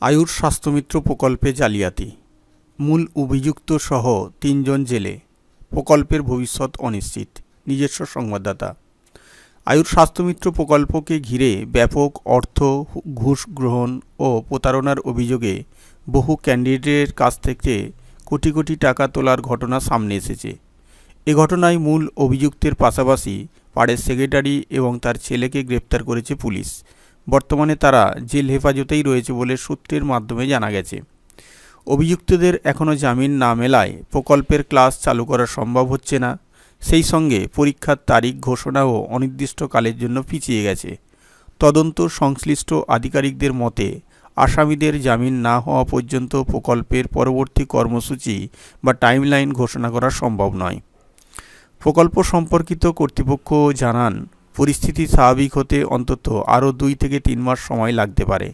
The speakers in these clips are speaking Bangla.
আয়ুর স্বাস্থ্যমিত্র প্রকল্পে জালিয়াতি। মূল অভিযুক্ত সহ তিনজন জেলে। প্রকল্পের ভবিষ্যৎ অনিশ্চিত। নিজস্ব সংবাদদাতা। আয়ুর স্বাস্থ্যমিত্র প্রকল্পকে ঘিরে ব্যাপক অর্থ, ঘুষ গ্রহণ ও প্রতারণার অভিযোগে বহু ক্যান্ডিডেটের কাছ থেকে কোটি কোটি টাকা তোলার ঘটনা সামনে এসেছে। এ ঘটনায় মূল অভিযুক্তের পাশাপাশি পাড়ের সেক্রেটারি এবং তার ছেলেকে গ্রেপ্তার করেছে পুলিশ। বর্তমানে তারা জেল হেফাজতেই রয়েছে বলে সূত্রের মাধ্যমে জানা গেছে। অভিযুক্তদের এখনও জামিন না মেলায় প্রকল্পের ক্লাস চালু করা সম্ভব হচ্ছে না। সেই সঙ্গে পরীক্ষার তারিখ, ঘোষণাও অনির্দিষ্টকালের জন্য পিছিয়ে গেছে। তদন্ত সংশ্লিষ্ট আধিকারিকদের মতে, আসামিদের জামিন না হওয়া পর্যন্ত প্রকল্পের পরবর্তী কর্মসূচি বা টাইমলাইন ঘোষণা করা সম্ভব নয়। প্রকল্প সম্পর্কিত কর্তৃপক্ষ জানান পরিস্থিতি স্বাভাবিক হতে অন্তত আরও দুই থেকে তিন মাস সময় লাগতে পারে।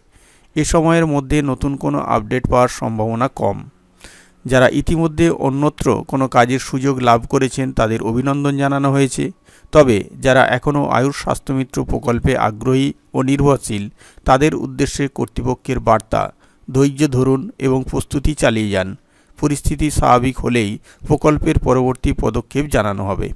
এ সময়ের মধ্যে নতুন কোনো আপডেট পাওয়ার সম্ভাবনা কম। যারা ইতিমধ্যে অন্যত্র কোনো কাজের সুযোগ লাভ করেছেন তাদের অভিনন্দন জানানো হয়েছে। তবে যারা এখনও আয়ুষ স্বাস্থ্যমিত্র প্রকল্পে আগ্রহী ও নির্ভরশীল, তাদের উদ্দেশ্যে কর্তৃপক্ষের বার্তা, ধৈর্য ধরুন এবং প্রস্তুতি চালিয়ে যান। পরিস্থিতি স্বাভাবিক হলেই প্রকল্পের পরবর্তী পদক্ষেপ জানানো হবে।